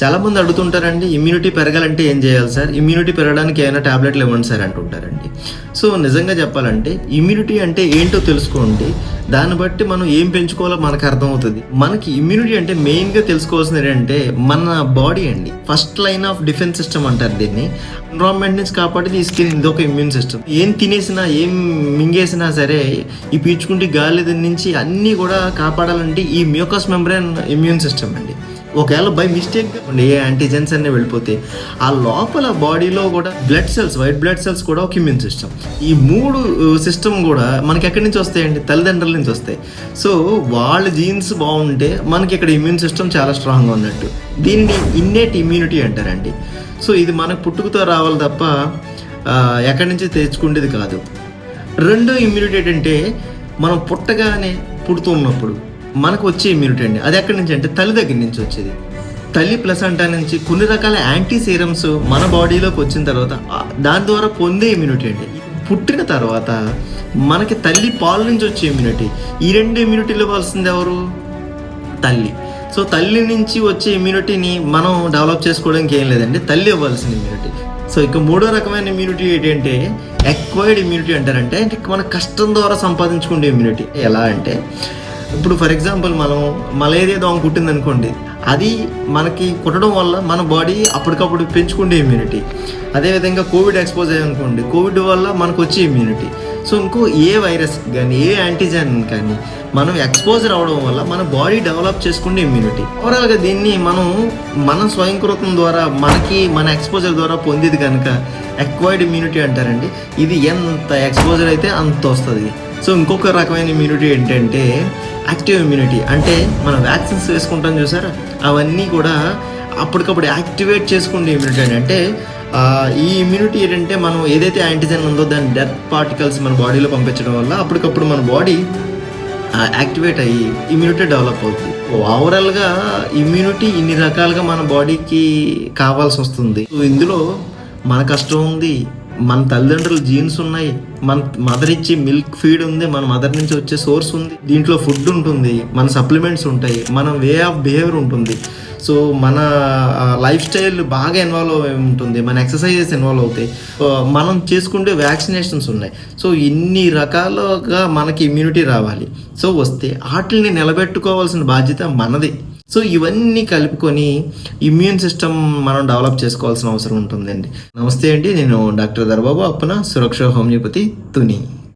చాలా మంది అడుగుతుంటారండి ఇమ్యూనిటీ పెరగాలంటే ఏం చేయాలి సార్? ఇమ్యూనిటీ పెరగడానికి ఏమైనా టాబ్లెట్లు ఇవ్వండి సార్ అంటుంటారండి. సో నిజంగా చెప్పాలంటే ఇమ్యూనిటీ అంటే ఏంటో తెలుసుకోండి. దాన్ని బట్టి మనం ఏం పెంచుకోవాలో మనకు అర్థమవుతుంది. మనకి ఇమ్యూనిటీ అంటే మెయిన్గా తెలుసుకోవాల్సింది ఏంటంటే మన బాడీ అండి. First line of defence system అంటారు దీన్ని. ఎన్విరాన్మెంట్ నుంచి కాపాడేది ఈ స్కిన్ ఇది ఒక ఇమ్యూన్ సిస్టమ్ ఏం తినేసినా ఏం మింగేసినా సరే ఈ పీల్చుకుంటే గాలి నుంచి అన్నీ కూడా కాపాడాలంటే ఈ మ్యూకస్ మెంబ్రెన్ ఇమ్యూన్ సిస్టమ్ అండి. ఒకవేళ బై మిస్టేక్ ఏ యాంటీజెన్స్ అన్నీ వెళ్ళిపోతే ఆ లోపల బాడీలో కూడా blood cells white blood cells కూడా ఒక ఇమ్యూన్ సిస్టమ్ ఈ మూడు సిస్టమ్ కూడా మనకి ఎక్కడి నుంచి వస్తాయండి? తల్లిదండ్రుల నుంచి వస్తాయి. సో వాళ్ళ జీన్స్ బాగుంటే మనకి ఇక్కడ ఇమ్యూన్ సిస్టమ్ చాలా స్ట్రాంగ్గా ఉన్నట్టు. దీన్ని ఇన్నేట్ ఇమ్యూనిటీ అంటారండి. సో ఇది మనకు పుట్టుకతో రావాలి తప్ప ఎక్కడి నుంచి తెచ్చుకునేది కాదు. రెండో ఇమ్యూనిటీ ఏంటంటే మనం పుట్టగానే పుడుతున్నప్పుడు మనకు వచ్చే ఇమ్యూనిటీ అండి. అది ఎక్కడి నుంచి అంటే తల్లి దగ్గర నుంచి వచ్చేది. తల్లి ప్లసంటా నుంచి కొన్ని రకాల యాంటీ సీరమ్స్ మన బాడీలోకి వచ్చిన తర్వాత దాని ద్వారా పొందే ఇమ్యూనిటీ అండి. పుట్టిన తర్వాత మనకి తల్లి పాల నుంచి వచ్చే ఇమ్యూనిటీ ఈ రెండు ఇమ్యూనిటీలు ఇవ్వాల్సింది ఎవరు? తల్లి. సో తల్లి నుంచి వచ్చే ఇమ్యూనిటీని మనం డెవలప్ చేసుకోవడానికి ఏం లేదండి. తల్లి ఇవ్వాల్సిన ఇమ్యూనిటీ సో ఇక మూడో రకమైన ఇమ్యూనిటీ ఏంటంటే ఎక్వైర్డ్ ఇమ్యూనిటీ అంటారంటే అంటే మన కష్టం ద్వారా సంపాదించుకునే ఇమ్యూనిటీ ఎలా అంటే ఇప్పుడు ఫర్ ఎగ్జాంపుల్ మనం మలేరియా దోమ కుట్టింది అనుకోండి అది మనకి కుట్టడం వల్ల మన బాడీ అప్పటికప్పుడు పెంచుకుండే ఇమ్యూనిటీ అదేవిధంగా కోవిడ్ ఎక్స్పోజ్ అయ్యనుకోండి కోవిడ్ వల్ల మనకు వచ్చే ఇమ్యూనిటీ సో ఇంకో ఏ వైరస్ కానీ ఏ యాంటీజెన్ కానీ మనం ఎక్స్పోజర్ అవడం వల్ల మన బాడీ డెవలప్ చేసుకునే ఇమ్యూనిటీ ఓవరాల్గా దీన్ని మనం మన స్వయంకృతం ద్వారా మనకి మన ఎక్స్పోజర్ ద్వారా పొందేది కనుక ఎక్వైర్డ్ ఇమ్యూనిటీ అంటారండి. ఇది ఎంత ఎక్స్పోజర్ అయితే అంత వస్తుంది. సో ఇంకొక రకమైన ఇమ్యూనిటీ ఏంటంటే యాక్టివ్ ఇమ్యూనిటీ అంటే మనం వ్యాక్సిన్స్ వేసుకుంటాం చూసారా? అవన్నీ కూడా అప్పటికప్పుడు యాక్టివేట్ చేసుకునే ఇమ్యూనిటీ అంటే ఈ ఇమ్యూనిటీ ఏంటంటే మనం ఏదైతే యాంటీజెన్ ఉందో దాని డెత్ పార్టికల్స్ మన బాడీలో పంపించడం వల్ల అప్పటికప్పుడు మన బాడీ యాక్టివేట్ అయ్యి ఇమ్యూనిటీ డెవలప్ అవుతుంది. ఓవరాల్గా ఇమ్యూనిటీ ఇన్ని రకాలుగా మన బాడీకి కావాల్సి వస్తుంది. సో ఇందులో మన కష్టం ఉంది మన తల్లిదండ్రుల జీన్స్ ఉన్నాయి. మన మదర్ ఇచ్చి మిల్క్ ఫీడ్ ఉంది మన మదర్ నుంచి వచ్చే సోర్స్ ఉంది. దీంట్లో ఫుడ్ ఉంటుంది మన సప్లిమెంట్స్ ఉంటాయి మన వే ఆఫ్ బిహేవియర్ ఉంటుంది. సో మన లైఫ్ స్టైల్ బాగా ఇన్వాల్వ్ అయి ఉంటుంది మన ఎక్సర్సైజెస్ ఇన్వాల్వ్ అవుతాయి. సో మనం చేసుకుంటే వ్యాక్సినేషన్స్ ఉన్నాయి. సో ఇన్ని రకాలుగా మనకి ఇమ్యూనిటీ రావాలి. సో వస్తే వాటిని నిలబెట్టుకోవాల్సిన బాధ్యత మనది. సో ఇవన్నీ కలుపుకొని ఇమ్యూన్ సిస్టమ్ మనం డెవలప్ చేసుకోవాల్సిన అవసరం ఉంటుందండి. నమస్తే అండి నేను డాక్టర్ దర్బాబు అప్పన సురక్ష హోమియోపతి తుని.